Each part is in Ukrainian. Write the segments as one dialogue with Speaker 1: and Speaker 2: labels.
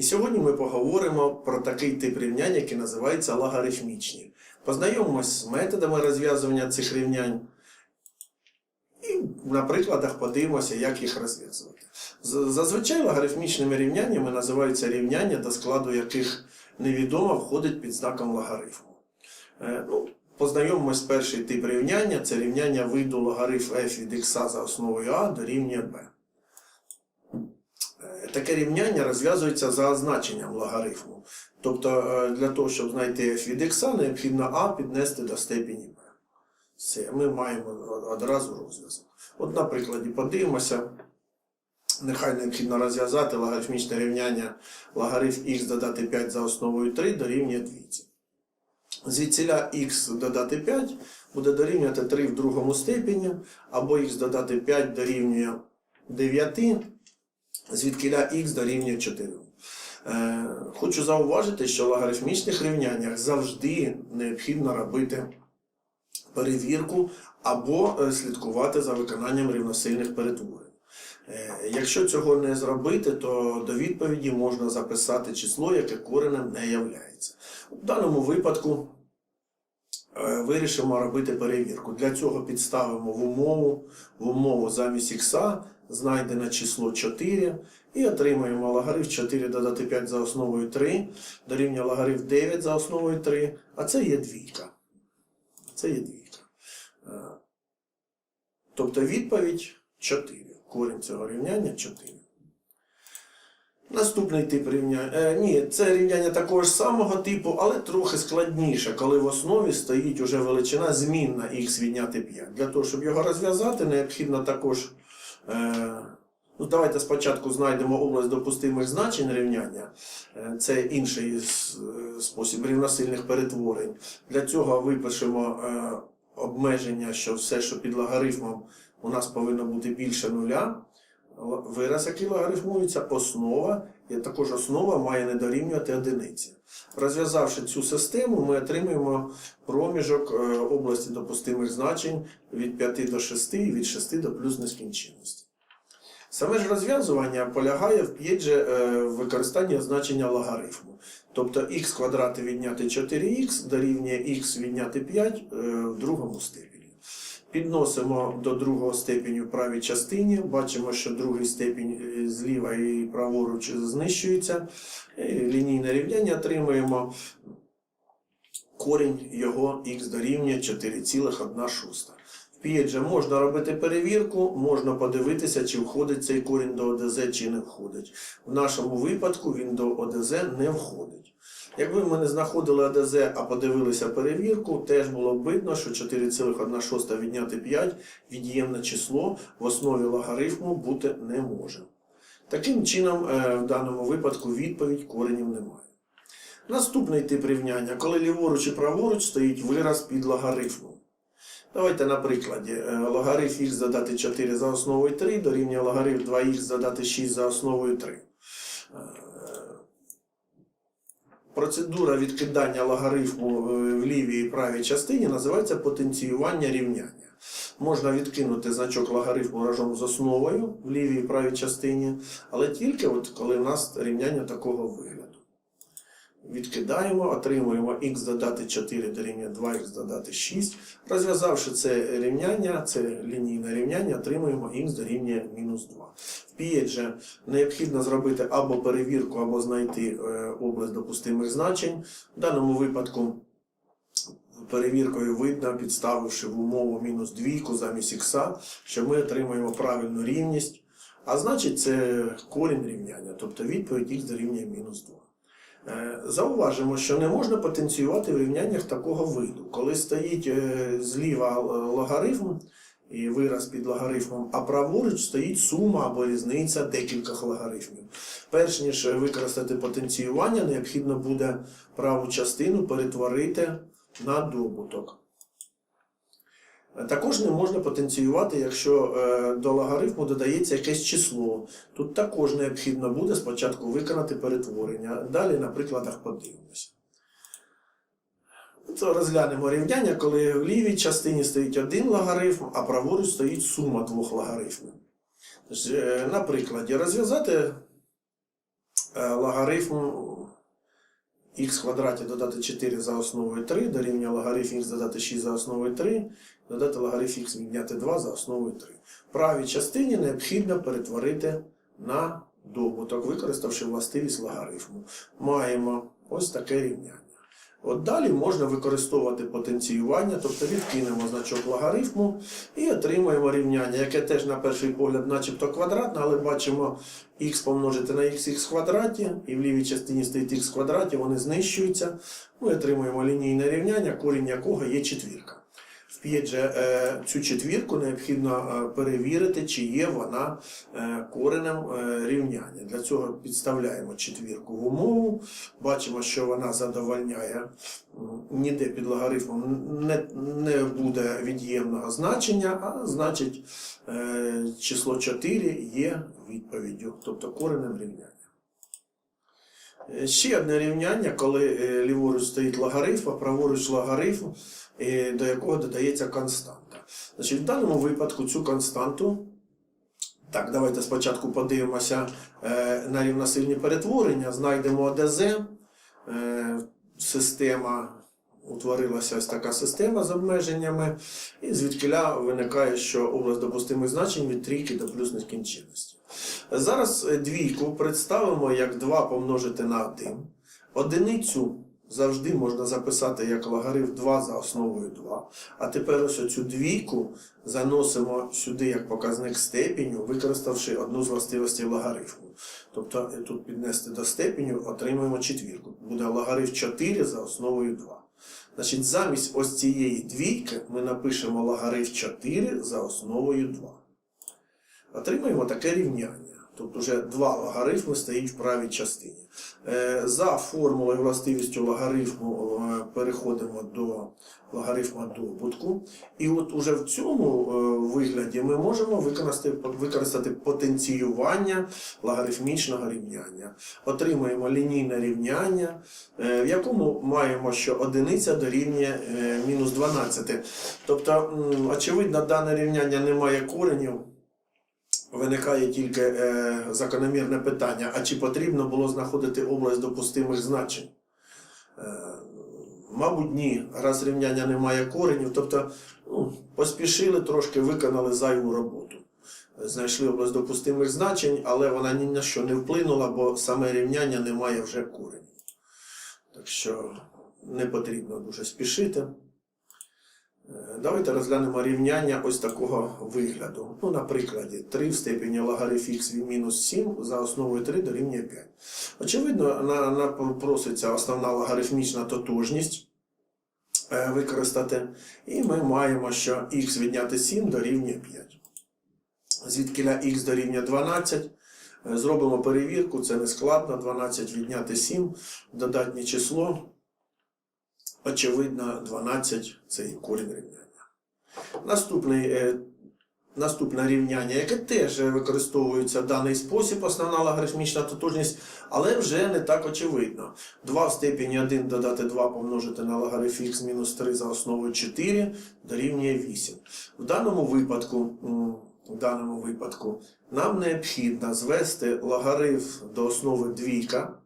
Speaker 1: І сьогодні ми поговоримо про такий тип рівнянь, який називається логарифмічні. Познайомимось з методами розв'язування цих рівнянь і на прикладах подивимося, як їх розв'язувати. Зазвичай логарифмічними рівняннями називаються рівняння, до складу яких невідомо входить під знаком логарифму. Е, Ну, познайомимось перший тип рівняння це рівняння виду логарифм f від x за основою а дорівнює b. Таке рівняння розв'язується за означенням логарифму. Тобто е, для того, щоб знайти f від x, необхідно а піднести до степені b. Все, ми маємо одразу розв'язок. От на прикладі подивимося. Нехай необхідно розв'язати логарифмічне рівняння логарифм х додати 5 за основою 3 дорівнює 2. Звідсіля х додати 5 буде дорівнювати 3 в другому степені, або х додати 5 дорівнює 9, звідкиля х дорівнює 4. Е, хочу зауважити, що в логарифмічних рівняннях завжди необхідно робити перевірку або е, слідкувати за виконанням рівносильних перетворень. Е, Якщо цього не зробити, то до відповіді можна записати число, яке коренем не являється. У даному випадку вирішимо робити перевірку. Для цього підставимо в умову, в умову замість х знайдене число 4 і отримаємо логарифм 4 додати 5 за основою 3, дорівнює логарифм 9 за основою 3, а це є двійка. Це є двійка. Е, Тобто відповідь 4. Корінь цього рівняння 4. Наступний тип рівняння. Е, ні, це рівняння такого ж самого типу, але трохи складніше, коли в основі стоїть уже величина змінна х відняти 5. Для того, щоб його розв'язати, необхідно також. Е, ну, давайте спочатку знайдемо область допустимих значень рівняння. Е, це інший спосіб рівносильних перетворень. Для цього випишемо е, обмеження, що все, що під логарифмом у нас повинно бути більше нуля. Вираз, який логарифмується, основа, і також основа має не дорівнювати одиниці. Розв'язавши цю систему, ми отримуємо проміжок е, області допустимих значень від 5 до 6 і від 6 до плюс нескінченності. Саме ж розв'язування полягає в п'єдже е, в використанні означення логарифму. Тобто х квадрати відняти 4х дорівнює х відняти 5 е, в другому степені. Підносимо до другого степеню в правій частині. Бачимо, що другий степінь е, зліва і праворуч знищується. Лінійне рівняння отримуємо. Корінь його х дорівнює 4,1 В П'єдже можна робити перевірку, можна подивитися, чи входить цей корінь до ОДЗ, чи не входить. В нашому випадку він до ОДЗ не входить. Якби ми не знаходили АДЗ, а подивилися перевірку, теж було б видно, що 4,1 відняти 5 від'ємне число в основі логарифму бути не може. Таким чином, е, в даному випадку відповідь коренів немає. Наступний тип рівняння, коли ліворуч і праворуч стоїть вираз під логарифмом. Давайте на прикладі. Е, Логарифм х додати 4 за основою 3 дорівнює логарифм 2х додати 6 за основою 3. Процедура відкидання логарифму е, в лівій і правій частині називається потенціювання рівняння. Можна відкинути значок логарифму разом з основою в лівій і правій частині, але тільки от коли в нас рівняння такого вигляду. Відкидаємо, отримуємо х додати 4 дорівнює 2х додати 6. Розв'язавши це рівняння, це лінійне рівняння, отримуємо х дорівнює мінус 2. В П'єдже необхідно зробити або перевірку, або знайти е, область допустимих значень. В даному випадку перевіркою видно, підставивши в умову мінус двійку замість х, що ми отримуємо правильну рівність. А значить, це корінь рівняння, тобто відповідь х дорівнює мінус 2. Е, Зауважимо, що не можна потенціювати в рівняннях такого виду. Коли стоїть е, зліва логарифм і вираз під логарифмом, а праворуч стоїть сума або різниця декількох логарифмів. Перш ніж використати потенціювання, необхідно буде праву частину перетворити на добуток. Також не можна потенціювати, якщо е, до логарифму додається якесь число. Тут також необхідно буде спочатку виконати перетворення. Далі на прикладах подивимося. Це розглянемо рівняння, коли в лівій частині стоїть один логарифм, а праворуч стоїть сума двох логарифмів. Е, На прикладі розв'язати е, логарифм х квадраті додати 4 за основою 3, дорівнює логарифм х додати 6 за основою 3, додати логарифм х відняти 2 за основою 3. Правій частині необхідно перетворити на добуток, використавши властивість логарифму. Маємо ось таке рівняння. От далі можна використовувати потенціювання, тобто відкинемо значок логарифму і отримаємо рівняння, яке теж на перший погляд начебто квадратне, але бачимо х помножити на х в квадраті, і в лівій частині стоїть х квадраті, вони знищуються. Ми отримуємо лінійне рівняння, корінь якого є четвірка. Вп'ять е, цю четвірку необхідно е, перевірити, чи є вона е, коренем рівняння. Для цього підставляємо четвірку в умову, бачимо, що вона задовольняє ніде під логарифмом не, не буде від'ємного значення, а значить число 4 є відповіддю, тобто коренем рівняння. Е, Ще одне рівняння, коли е, ліворуч стоїть логарифм, а праворуч логарифм, е, до якого додається константа. Значить, в даному випадку цю константу. Так, давайте спочатку подивимося на рівносильні перетворення. Знайдемо ОДЗ. Система утворилася ось така система з обмеженнями, і звідкиля виникає, що область допустимих значень від трійки до плюс нескінченності. Зараз е, двійку представимо як 2 помножити на 1. Одиницю завжди можна записати як логарифм 2 за основою 2. А тепер ось оцю двійку заносимо сюди як показник степеню, використавши одну з властивостей логарифму. Тобто е, тут піднести до степеню отримуємо четвірку. Буде логарифм 4 за основою 2. Значить, замість ось цієї двійки ми напишемо логарифм 4 за основою 2 отримаємо таке рівняння. Тобто вже два логарифми стоїть в правій частині. Е, За формулою властивістю логарифму е, переходимо до логарифма добутку. І от уже в цьому е, вигляді ми можемо використати, використати потенціювання логарифмічного рівняння. Отримаємо лінійне рівняння, в якому маємо, що одиниця дорівнює мінус 12. Тобто, очевидно, дане рівняння не має коренів виникає тільки е, закономірне питання: а чи потрібно було знаходити область допустимих значень? Е, мабуть, ні. Раз рівняння не має коренів, тобто ну, поспішили трошки, виконали зайву роботу. Знайшли область допустимих значень, але вона ні на що не вплинула, бо саме рівняння не має вже коренів. Так що не потрібно дуже спішити. Е, Давайте розглянемо рівняння ось такого вигляду. Ну, на прикладі 3 в степені логарифм х від мінус 7 за основою 3 дорівнює 5. Очевидно, на, проситься основна логарифмічна тотожність е, використати. І ми маємо, що х відняти 7 дорівнює 5. Звідкиля х дорівнює 12. Е, Зробимо перевірку, це не складно. 12 відняти 7, додатнє число. Очевидно, 12 це і корінь рівняння. Наступний, е, наступне рівняння, яке теж використовується в даний спосіб, основна логарифмічна тотожність, але вже не так очевидно. 2 в степені 1 додати 2 помножити на логарифм х мінус 3 за основою 4 дорівнює 8. В даному випадку, в даному випадку нам необхідно звести логарифм до основи двійка.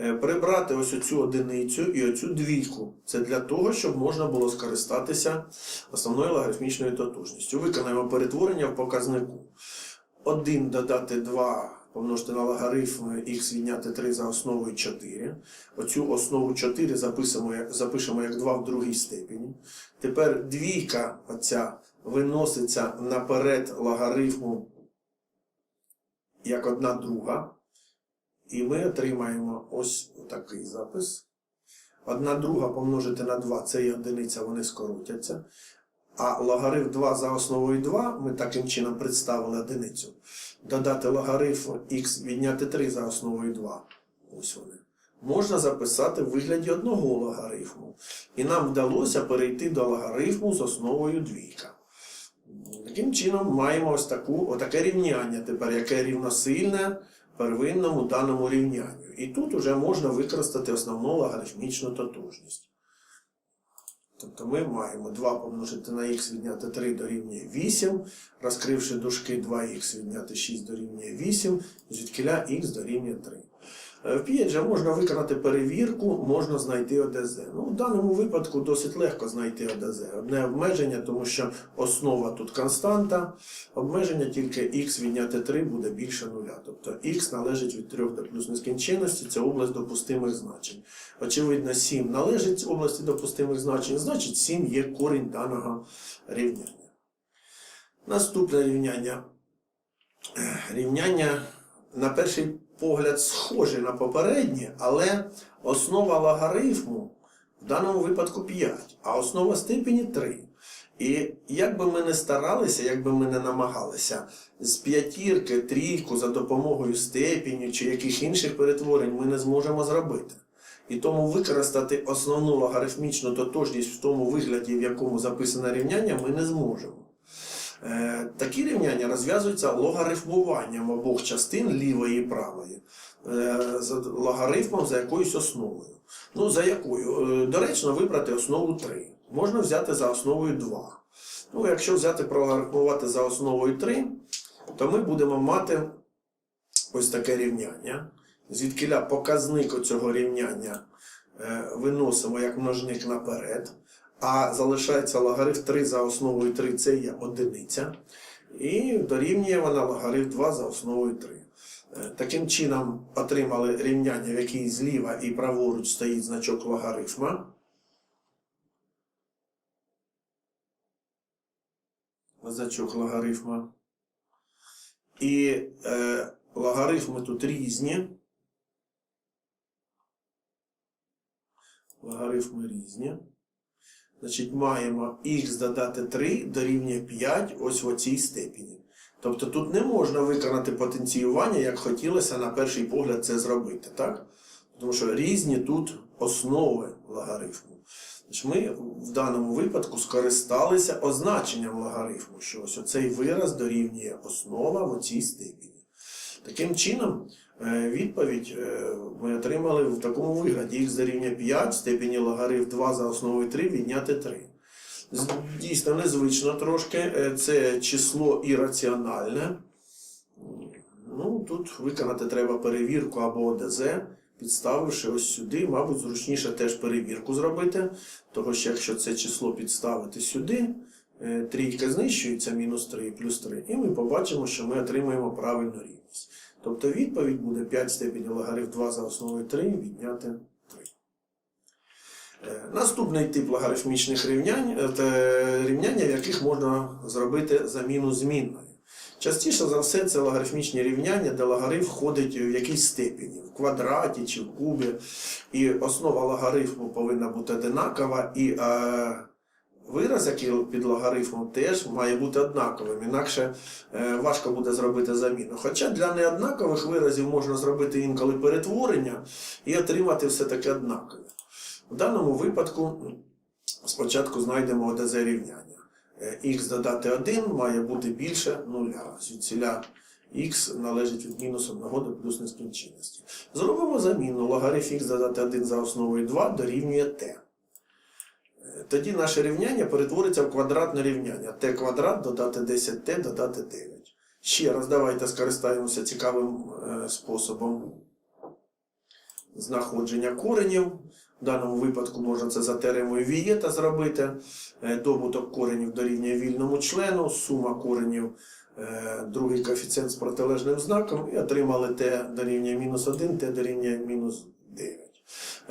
Speaker 1: Е, Прибрати ось оцю одиницю і оцю двійку. Це для того, щоб можна було скористатися основною логарифмічною тотожністю. Виконаємо перетворення в показнику. 1 додати 2 помножити на логарифм х відняти 3 за основою 4. Оцю основу 4 запишемо, як- запишемо як 2 в другій степені. Тепер двійка оця виноситься наперед логарифму як одна друга. І ми отримаємо ось такий запис. Одна друга помножити на 2 це є одиниця, вони скоротяться. А логарифм 2 за основою 2 ми таким чином представили одиницю. Додати логарифм х відняти 3 за основою 2. Ось вони. Можна записати в вигляді одного логарифму. І нам вдалося перейти до логарифму з основою двійка. Таким чином маємо ось таку, отаке рівняння тепер, яке рівносильне первинному даному рівнянню. І тут вже можна використати основну логарифмічну тотожність. Тобто ми маємо 2 помножити на х відняти 3 дорівнює 8, розкривши дужки 2х відняти 6 дорівнює 8, звідкіля х дорівнює 3. Е, В П'єджа можна виконати перевірку, можна знайти ОДЗ. Ну, в даному випадку досить легко знайти ОДЗ. Одне обмеження, тому що основа тут константа, обмеження тільки х відняти 3 буде більше нуля. Тобто х належить від 3 до плюс нескінченності, це область допустимих значень. Очевидно, 7 належить області допустимих значень, значить 7 є корінь даного рівняння. Наступне рівняння. Е, Рівняння на перший погляд схоже на попереднє, але основа логарифму в даному випадку 5, а основа степені 3. І як би ми не старалися, як би ми не намагалися, з п'ятірки, трійку за допомогою степені чи яких інших перетворень ми не зможемо зробити. І тому використати основну логарифмічну тотожність в тому вигляді, в якому записане рівняння, ми не зможемо. Е, Такі рівняння розв'язуються логарифмуванням обох частин лівої і правої, е, логарифмом за якоюсь основою. Ну, за якою? Е, Доречно вибрати основу 3. Можна взяти за основою 2. Ну, якщо взяти прологарифмувати за основою 3, то ми будемо мати ось таке рівняння. Звідкиля показник цього рівняння виносимо як множник наперед, а залишається логарифм 3 за основою 3 це є одиниця. І дорівнює вона логарифм 2 за основою 3. Е, Таким чином отримали рівняння, в якій зліва і праворуч стоїть значок логарифма. Значок логарифма. І е, логарифми тут різні. Логарифми різні. Значить, маємо х додати 3 дорівнює 5 ось в оцій степені. Тобто тут не можна виконати потенціювання, як хотілося на перший погляд це зробити. так? Тому що різні тут основи логарифму. Значить, ми в даному випадку скористалися означенням логарифму, що ось оцей вираз дорівнює основа в оцій степені. Таким чином, відповідь е, ми отримали в такому вигляді. х дорівнює 5, в степені логарифм 2 за основою 3 відняти 3. Дійсно незвично трошки. Е, Це число ірраціональне. Ну, тут виконати треба перевірку або ОДЗ, підставивши ось сюди, мабуть, зручніше теж перевірку зробити. Того що якщо це число підставити сюди, е, трійка знищується мінус 3 і плюс 3, і ми побачимо, що ми отримаємо правильну рівність. Тобто відповідь буде 5 степені логарифм 2 за основою 3 відняти 3. Е, Наступний тип логарифмічних рівнянь це рівняння, в яких можна зробити заміну змінною. Частіше за все це логарифмічні рівняння, де логарифм входить в якійсь степені, в квадраті чи в кубі. І основа логарифму повинна бути одинакова, і е, вираз, який під логарифмом, теж має бути однаковим. Інакше е, важко буде зробити заміну. Хоча для неоднакових виразів можна зробити інколи перетворення і отримати все таки однакове. В даному випадку спочатку знайдемо ОДЗ рівняння. Е, х додати 1 має бути більше нуля. Звідсіля х належить від мінус 1 до плюс нескінченності. Зробимо заміну. Логарифм х додати 1 за основою 2 дорівнює t. Тоді наше рівняння перетвориться в квадратне рівняння. t квадрат додати 10t додати 9. Ще раз давайте скористаємося цікавим е, способом знаходження коренів. В даному випадку можна це за теоремою Вієта зробити. Е, Добуток коренів дорівнює вільному члену, сума коренів, е, другий коефіцієнт з протилежним знаком, і отримали t дорівнює мінус 1, t дорівнює мінус 9.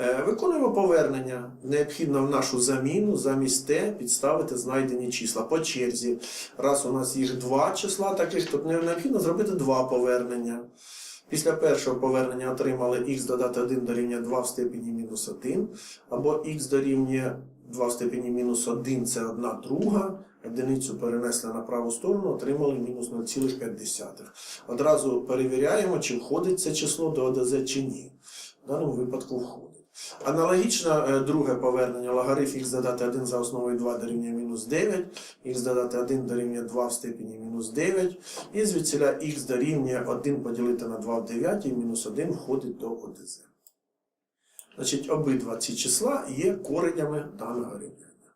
Speaker 1: Е, Виконуємо повернення. Необхідно в нашу заміну замість t підставити знайдені числа по черзі. Раз у нас їх два числа таких, то необхідно зробити два повернення. Після першого повернення отримали х додати 1 дорівнює 2 в степені мінус 1, або х дорівнює 2 в степені мінус 1 це 1 друга. Одиницю перенесли на праву сторону, отримали мінус 0,5. Одразу перевіряємо, чи входить це число до ОДЗ чи ні. В даному випадку входить. Аналогічно е, друге повернення логарифм х додати 1 за основою 2 дорівнює мінус 9, х додати 1 дорівнює 2 в степені мінус 9, і звідсіля х дорівнює 1 поділити на 2 в 9, і мінус 1 входить до ОДЗ. Значить, обидва ці числа є коренями даного рівняння.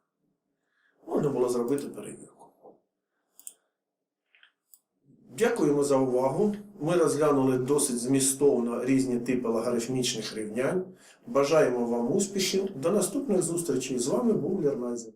Speaker 1: можна було зробити перевірку. Дякуємо за увагу. Ми розглянули досить змістовно різні типи логарифмічних рівнянь. Бажаємо вам успіхів. До наступних зустрічей. З вами був Лернайзер.